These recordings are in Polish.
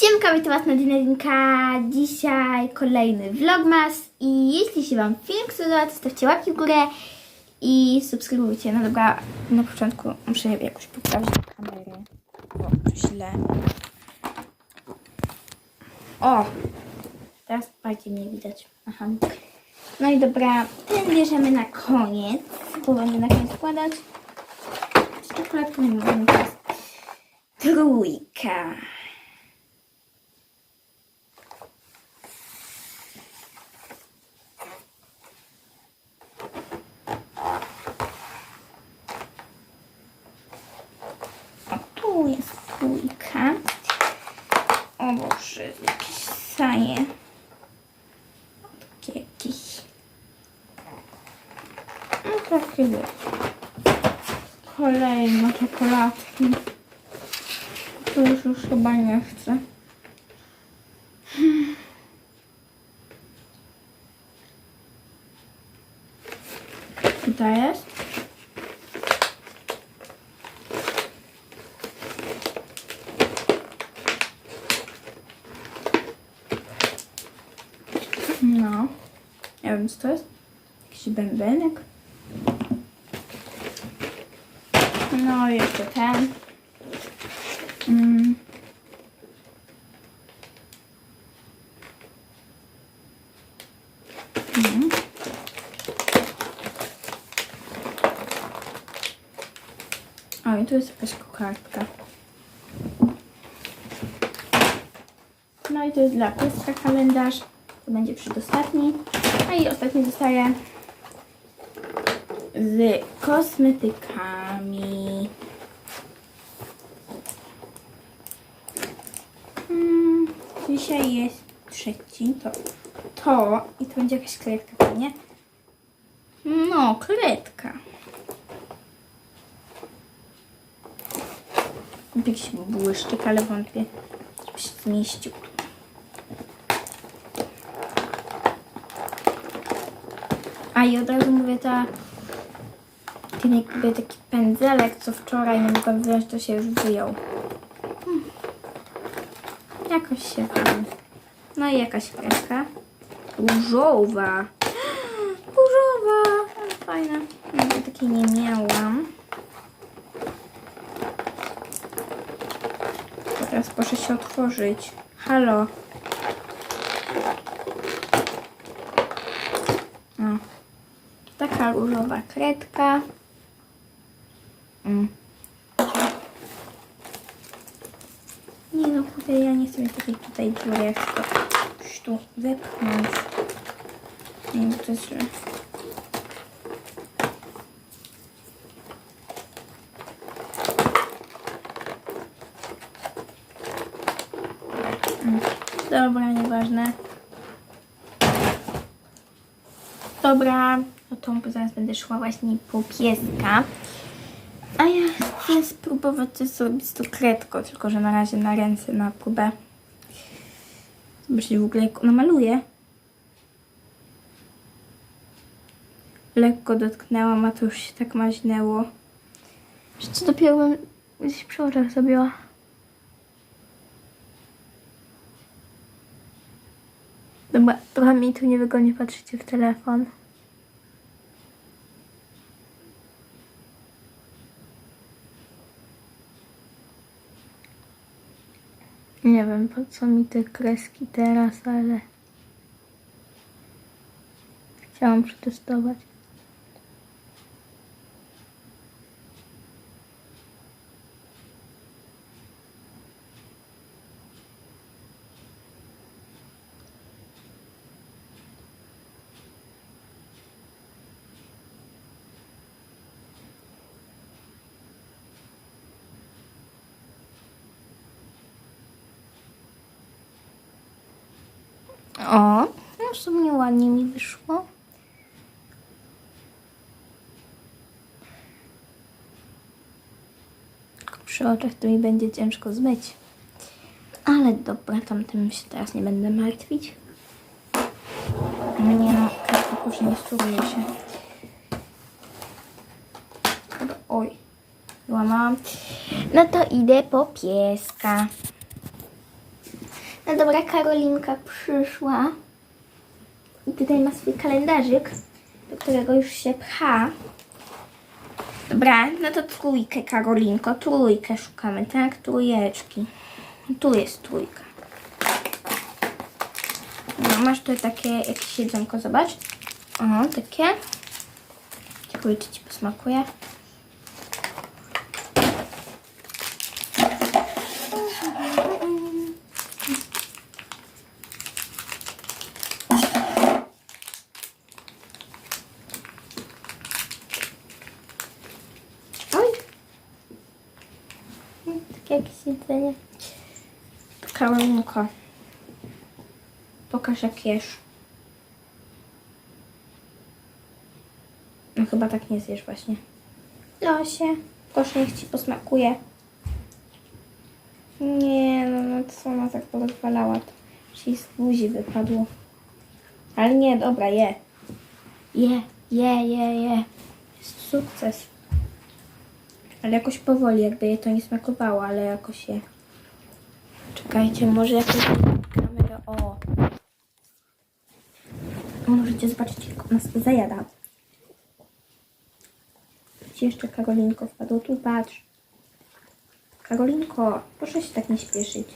Siemka, witam Was na Dinedinka. Dzisiaj kolejny vlogmas i jeśli się Wam film podoba, to stawcie łapki w górę i subskrybujcie. No dobra, na początku muszę jakoś poprawić kamerę, bo źle. O! Teraz bardziej mnie widać. Aha. No i dobra, ten bierzemy na koniec, bo będę na koniec składać. Z czekoladką nie to jest trójka. O, tu jest trójka. O Boże, saje. Takie jakieś. No takie wiesz. Kolejne czekoladki. To już, już chyba nie chcę. Tutaj jest. No. Nie wiem co to jest. Jakiś bębenek. No i jeszcze ten. Mm. Mm. O, i tu jest jakaś kokardka. No i to jest dla pieska kalendarz. To będzie przedostatni. A i ostatni zostaje z kosmetykami. Mm, dzisiaj jest trzeci. To, to i to będzie jakaś kredka pewnie. No, kredka. Jakiś błyszczyk, ale wątpię, żeby się zmieścił. I od razu mówię, ta ten jakby taki pędzelek, co wczoraj nie mogłam wyjąć, to się już wyjął. Hmm. Jakoś się wyjął. No i jakaś kreska. Różowa. Różowa. Fajna. Nigdy takiej nie miałam. Teraz proszę się otworzyć. Halo. O. Taka różowa kredka. Mm. Nie no, kurde, ja nie chcę mieć takiej tutaj dziury, jak to tu wepchnąć. Nie wiem, to jest. Mm. Dobra, nieważne. Dobra, no to zaraz będę szła właśnie po pieska. A ja chcę spróbować coś zrobić z tą kredką, tylko że na razie na ręce na próbę. Zobaczcie w ogóle jak ona maluje. Lekko dotknęłam, a to już się tak maźnęło. Jeszcze dopiero bym gdzieś przy oczach zrobiła. Dobra, trochę mi tu niewygodnie patrzycie w telefon. Nie wiem po co mi te kreski teraz, ale chciałam przetestować. O, no w sumie ładnie mi wyszło. Przy oczach to mi będzie ciężko zmyć. Ale dobra, tamtym się teraz nie będę martwić. Nie no, później nie stosuje się. Oj, złamałam. No to idę po pieska. No dobra, Karolinka przyszła. I tutaj ma swój kalendarzyk, do którego już się pcha. Dobra, no to trójkę, Karolinko, trójkę szukamy, tak? Trójeczki. Tu jest trójka. No, masz tu takie jakieś jedzonko, zobacz. O, takie. Ciekawe, czy Ci posmakuje. Oj. Mm, Jedzenie. Karolinko. Pokaż jak jesz. No chyba tak nie zjesz właśnie. Losie, proszę niech Ci posmakuje. Nie, no, no co ona tak podchwalała, to ci z buzi wypadło. Ale nie, dobra, je. Je, je, je, je. Jest sukces. Ale jakoś powoli, jakby jej to nie smakowało, ale jakoś je. Czekajcie, może jakąś kamerę. O! Możecie zobaczyć, jak sobie zajada. Ci jeszcze Karolinko wpadło. Tu patrz. Karolinko, proszę się tak nie śpieszyć.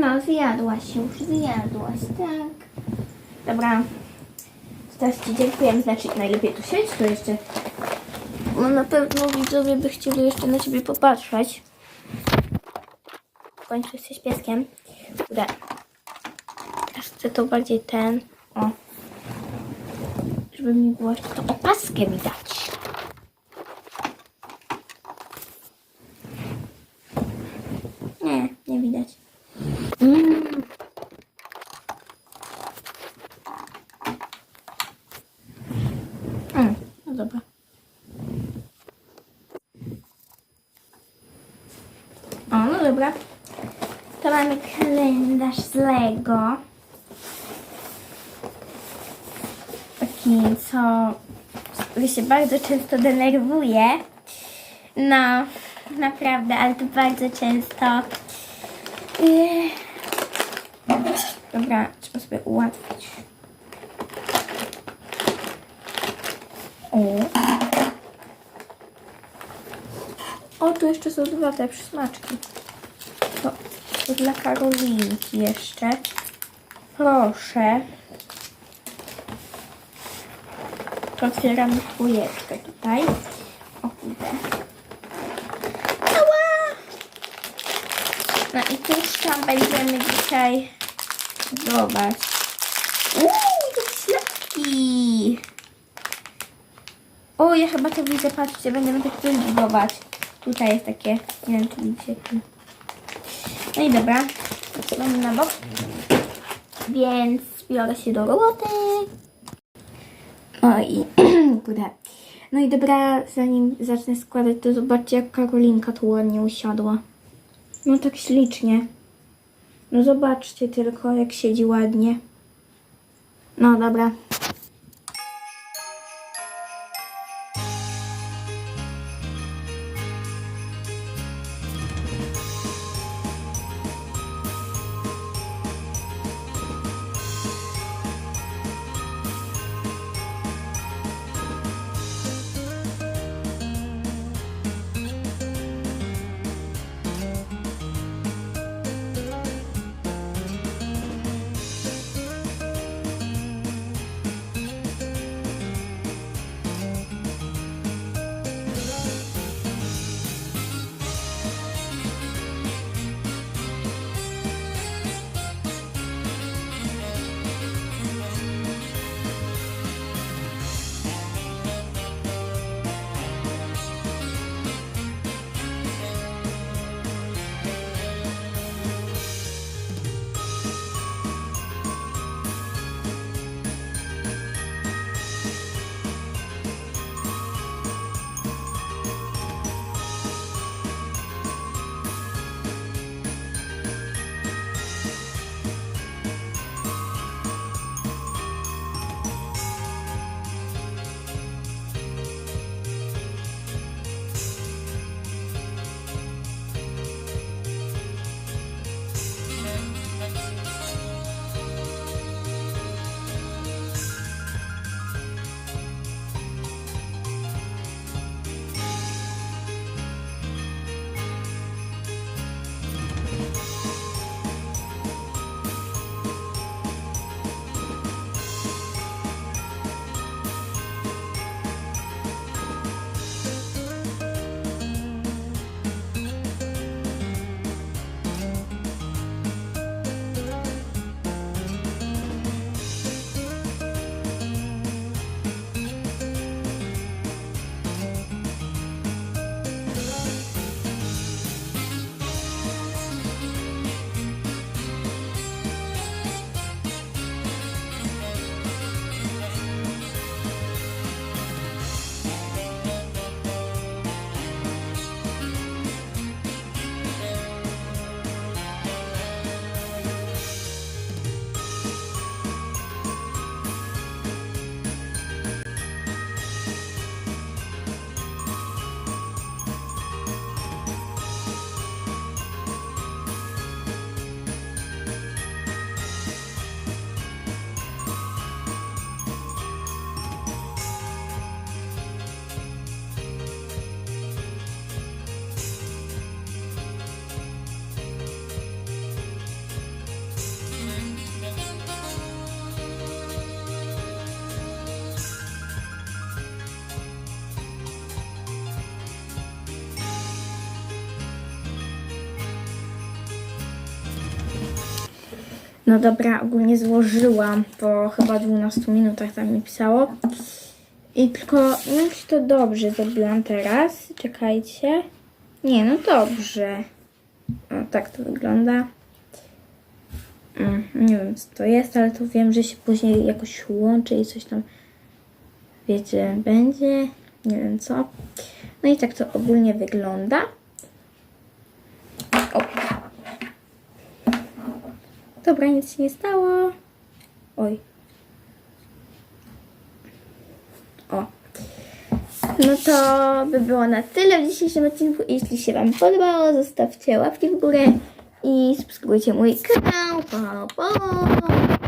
No, zjadłaś się, już zjadłaś, tak. Dobra. Teraz Ci dziękuję, znaczy najlepiej tu siedź, tu jeszcze. No na pewno widzowie by chcieli jeszcze na Ciebie popatrzeć. W końcu jesteś pieskiem. Kurde. Teraz chcę to bardziej ten. O. Żeby mi było jeszcze to opaskę mi dać. Nie, nie widać. Mm. Mm, no dobra. O, no dobra. To mamy kalendarz z Lego. Taki, co który się bardzo często denerwuje. No, naprawdę, ale to bardzo często. Yy. Dobra, trzeba sobie ułatwić. O. O, tu jeszcze są dwa te przysmaczki. To, to dla Karolinki jeszcze. Proszę. To otwieramy dwójeczkę tutaj. O kurde. No i cóż tam będziemy dzisiaj zdobywać. Uuu, to ślepki! O, ja chyba to widzę, patrzcie, będziemy tak zbudować. Tutaj jest takie, nie wiem czy. No i dobra, mamy na bok. Więc biorę się do roboty. O i kurde. No i dobra, zanim zacznę składać, to zobaczcie jak Karolinka tu ładnie usiadła. No tak ślicznie. No zobaczcie tylko jak siedzi ładnie. No dobra. No dobra, ogólnie złożyłam po chyba 12 minutach, tam mi pisało. I tylko nie wiem, czy to dobrze zrobiłam teraz. Czekajcie. Nie, no dobrze. O, tak to wygląda. Mm, nie wiem, co to jest, ale to wiem, że się później jakoś łączy i coś tam, wiecie, będzie. Nie wiem co. No i tak to ogólnie wygląda. Dobra, nic się nie stało. Oj. O. No to by było na tyle w dzisiejszym odcinku. Jeśli się Wam podobało, zostawcie łapki w górę i subskrybujcie mój kanał. Pa, pa.